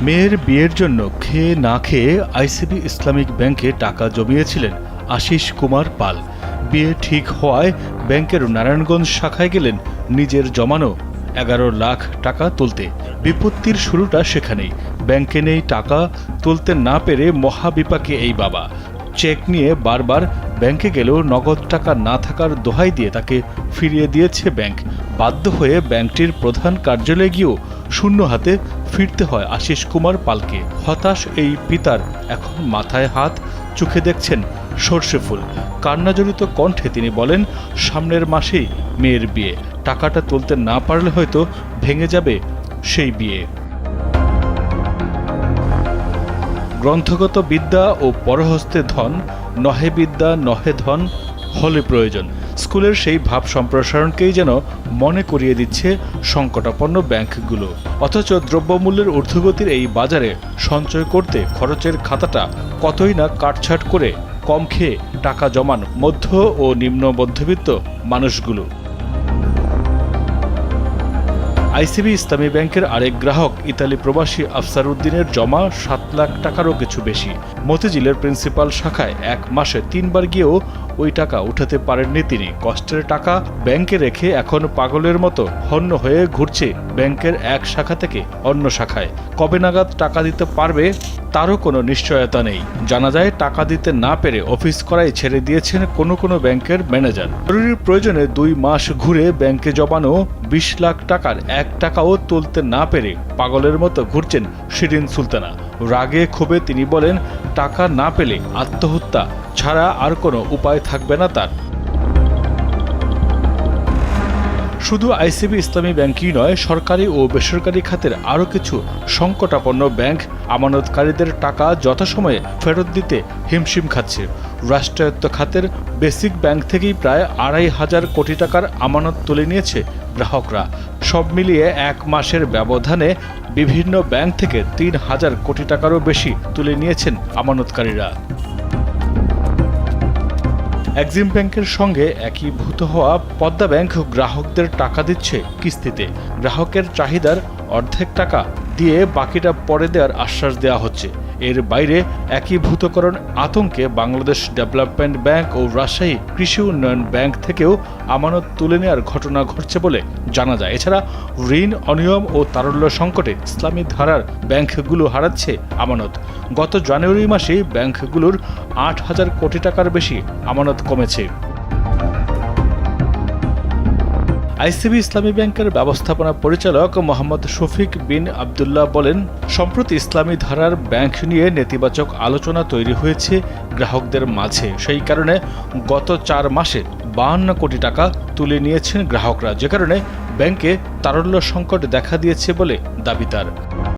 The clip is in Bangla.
মেয়ের বিয়ের জন্য খেয়ে না খেয়ে আইসিবি ইসলামিক ব্যাংকে টাকা জমিয়েছিলেন আশিস কুমার পাল। বিয়ে ঠিক হওয়ায় ব্যাংকের নারায়ণগঞ্জ শাখায় গেলেন নিজের জমানো এগারো লাখ টাকা তুলতে। বিপত্তির শুরুটা সেখানেই। ব্যাংকে নেই টাকা, তুলতে না পেরে মহাবিপাকে এই বাবা। চেক নিয়ে বারবার ব্যাংকে গেলেও নগদ টাকা না থাকার দোহাই দিয়ে তাকে ফিরিয়ে দিয়েছে ব্যাংক। বাধ্য হয়ে ব্যাংকটির প্রধান কার্যালয়ে গিয়েও শূন্য হাতে ফিরতে হয় আশিস কুমার পালকে। হতাশ এই পিতার এখন মাথায় হাত, চোখে দেখছেন সর্ষে ফুল। কান্নাজড়িত কণ্ঠে তিনি বলেন, সামনের মাসেই মেয়ের বিয়ে। টাকাটা তুলতে না পারলে হয়তো ভেঙে যাবে সেই বিয়ে। গ্রন্থগত বিদ্যা ও পরহস্তে ধন, নহে বিদ্যা, নহে ধন, হলে প্রয়োজন। স্কুলের সেই ভাব সম্প্রসারণকেই যেন মনে করিয়ে দিচ্ছে সংকটাপন্ন ব্যাংকগুলো। অথচ দ্রব্যমূল্যের ঊর্ধ্বগতির এই বাজারে সঞ্চয় করতে খরচের খাতাটা কতই না কাটছাট করে কম খেয়ে টাকা জমান মধ্য ও নিম্ন মধ্যবিত্ত মানুষগুলো। আইসিবি ইসলামী ব্যাংকের আরেক গ্রাহক ইতালি প্রবাসী আফসার উদ্দিনের জমা সাত লাখ টাকারও কিছু বেশি। মতিঝিলের প্রিন্সিপাল শাখায় এক মাসে তিনবার গিয়েও ওই টাকা উঠাতে পারেননি তিনি। কষ্টের টাকা ব্যাংকে রেখে এখন পাগলের মতো হন্য হয়ে ঘুরছে ব্যাংকের এক শাখা থেকে অন্য শাখায়। কবে নাগাদ টাকা দিতে পারবে তারও কোনো নিশ্চয়তা নেই। জানা যায় টাকা দিতে না পেরে অফিস করাই ছেড়ে দিয়েছেন কোনো কোনো ব্যাংকের ম্যানেজার। জরুরি প্রয়োজনে দুই মাস ঘুরে ব্যাংকে জমানো বিশ লাখ টাকার এক টাকাও তুলতে না পেরে পাগলের মতো ঘুরছেন শিরিন সুলতানা। রাগে ক্ষোভে তিনি বলেন, টাকা না পেলে আত্মহত্যা ছাড়া আর কোনো উপায় থাকবে না তার। শুধু আইসিবি ইসলামী ব্যাংকই নয়, সরকারি ও বেসরকারি খাতের আরও কিছু সংকটাপন্ন ব্যাংক আমানতকারীদের টাকা যথাসময়ে ফেরত দিতে হিমশিম খাচ্ছে। রাষ্ট্রায়ত্ত খাতের বেসিক ব্যাংক থেকেই প্রায় আড়াই হাজার কোটি টাকার আমানত তুলে নিয়েছে গ্রাহকরা। সব মিলিয়ে এক মাসের ব্যবধানে বিভিন্ন ব্যাংক থেকে তিন হাজার কোটি টাকারও বেশি তুলে নিয়েছেন আমানতকারীরা। এক্সিম ব্যাংকের সঙ্গে একই ভূত হওয়া পদ্মা ব্যাংক গ্রাহকদের টাকা দিচ্ছে কিস্তিতে। গ্রাহকের চাহিদার অর্ধেক টাকা দিয়ে বাকিটা পরে দেওয়ার আশ্বাস দেওয়া হচ্ছে। এর বাইরে একীভূতকরণ আতঙ্কে বাংলাদেশ ডেভেলপমেন্ট ব্যাংক ও রাজশাহী কৃষি উন্নয়ন ব্যাংক থেকেও আমানত তুলে নেওয়ার ঘটনা ঘটছে বলে জানা যায়। এছাড়া ঋণ, অনিয়ম ও তারল্য সংকটে ইসলামী ধারার ব্যাংকগুলো হারাচ্ছে আমানত। গত জানুয়ারি মাসে ব্যাংকগুলোর আট হাজার কোটি টাকার বেশি আমানত কমেছে। আইসিবি ইসলামী ব্যাংকের ব্যবস্থাপনা পরিচালক মোহাম্মদ শফিক বিন আবদুল্লাহ বলেন, সম্প্রতি ইসলামী ধারার ব্যাংক নিয়ে নেতিবাচক আলোচনা তৈরি হয়েছে গ্রাহকদের মাঝে। সেই কারণে গত চার মাসে বাহান্ন কোটি টাকা তুলে নিয়েছেন গ্রাহকরা। যে কারণে ব্যাংকে তারল্য সংকট দেখা দিয়েছে বলে দাবি তার।